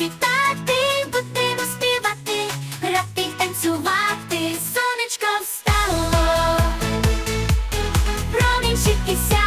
світати, будемо співати, грати, танцювати, сонечко встало, промінчики сяють.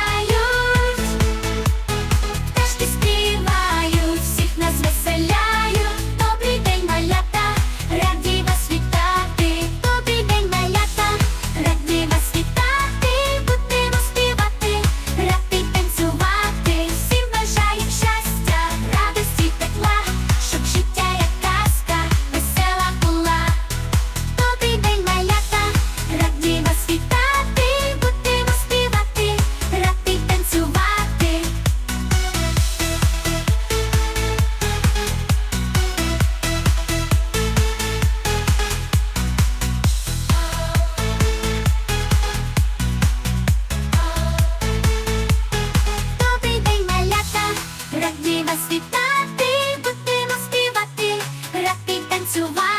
Pennsylvania.